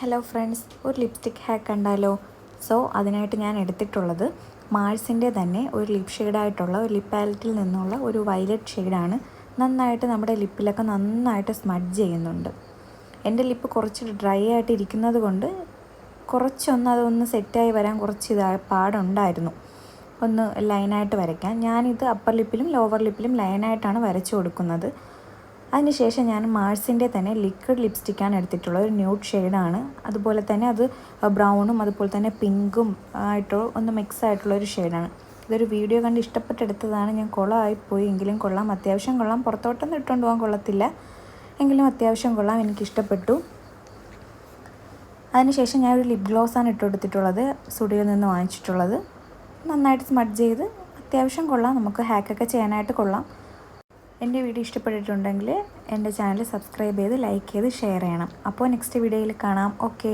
Hello friends ഒരു lipstick hack കണ്ടാലോ? So അതിനായിട്ട് ഞാൻ എടുത്തിട്ടുള്ളത് മാഴ്സിന്റെ തന്നെ ഒരു ലിപ് ഷെയ്ഡായിട്ടുള്ള ഒരു ലിപ് പാലറ്റിൽ നിന്നുള്ള ഒരു വയലറ്റ് ഷെയ്ഡാണ് നന്നായിട്ട് നമ്മുടെ ലിപ്പിലൊക്കെ നന്നായിട്ട് സ്മഡ്ജ് ചെയ്യുന്നുണ്ട്. എന്റെ ലിപ്പ് കുറച്ച് ഡ്രൈ ആയിട്ട് ഇരിക്കുന്നത് കൊണ്ട് കുറച്ചൊന്ന് അതൊന്ന് സെറ്റായി വരാൻ കുറച്ച് ഇതാ പാടുണ്ടായിരുന്നു. ഒന്ന് ലൈനായിട്ട് വരയ്ക്കാൻ. ഞാനിത് അപ്പർ ലിപ്പിലും ലോവർ ലിപ്പിലും ലൈനായിട്ടാണ് വരച്ചു കൊടുക്കുന്നത്. അതിനുശേഷം ഞാൻ മാഴ്സിന്റെ തന്നെ ലിക്വിഡ് ലിപ്സ്റ്റിക്കാണ് എടുത്തിട്ടുള്ളത്. ഒരു ന്യൂഡ് ഷെയ്ഡാണ്. അതുപോലെ തന്നെ അത് ബ്രൗണും അതുപോലെ തന്നെ പിങ്കും ആയിട്ടോ ഒന്ന് മിക്സ് ആയിട്ടുള്ള ഒരു ഷെയ്ഡാണ്. ഇതൊരു വീഡിയോ കണ്ട് ഇഷ്ടപ്പെട്ടെടുത്തതാണ്. ഞാൻ കുളമായിപ്പോയി എങ്കിലും കൊള്ളാം. അത്യാവശ്യം കൊള്ളാം. പുറത്തോട്ടൊന്നും ഇട്ടുകൊണ്ട് പോകാൻ കൊള്ളത്തില്ല. എങ്കിലും അത്യാവശ്യം കൊള്ളാം. എനിക്ക് ഇഷ്ടപ്പെട്ടു അതിനുശേഷം ഞാൻ ഒരു ലിപ് ഗ്ലോസാണ് ഇട്ട് കൊടുത്തിട്ടുള്ളത് സ്റ്റുഡിയോയിൽ നിന്ന് വാങ്ങിച്ചിട്ടുള്ളത്. നന്നായിട്ട് സ്മഡ്ജ് ചെയ്ത് അത്യാവശ്യം കൊള്ളാം. നമുക്ക് ഹാക്കൊക്കെ ചെയ്യാനായിട്ട് കൊള്ളാം. എന്റെ വീഡിയോ ഇഷ്ടപ്പെട്ടിട്ടുണ്ടെങ്കിൽ എന്റെ ചാനൽ സബ്സ്ക്രൈബ് ചെയ്ത് ലൈക്ക് ചെയ്ത് ഷെയർ ചെയ്യണം. അപ്പോൾ നെക്സ്റ്റ് വീഡിയോയിൽ കാണാം. ഓക്കേ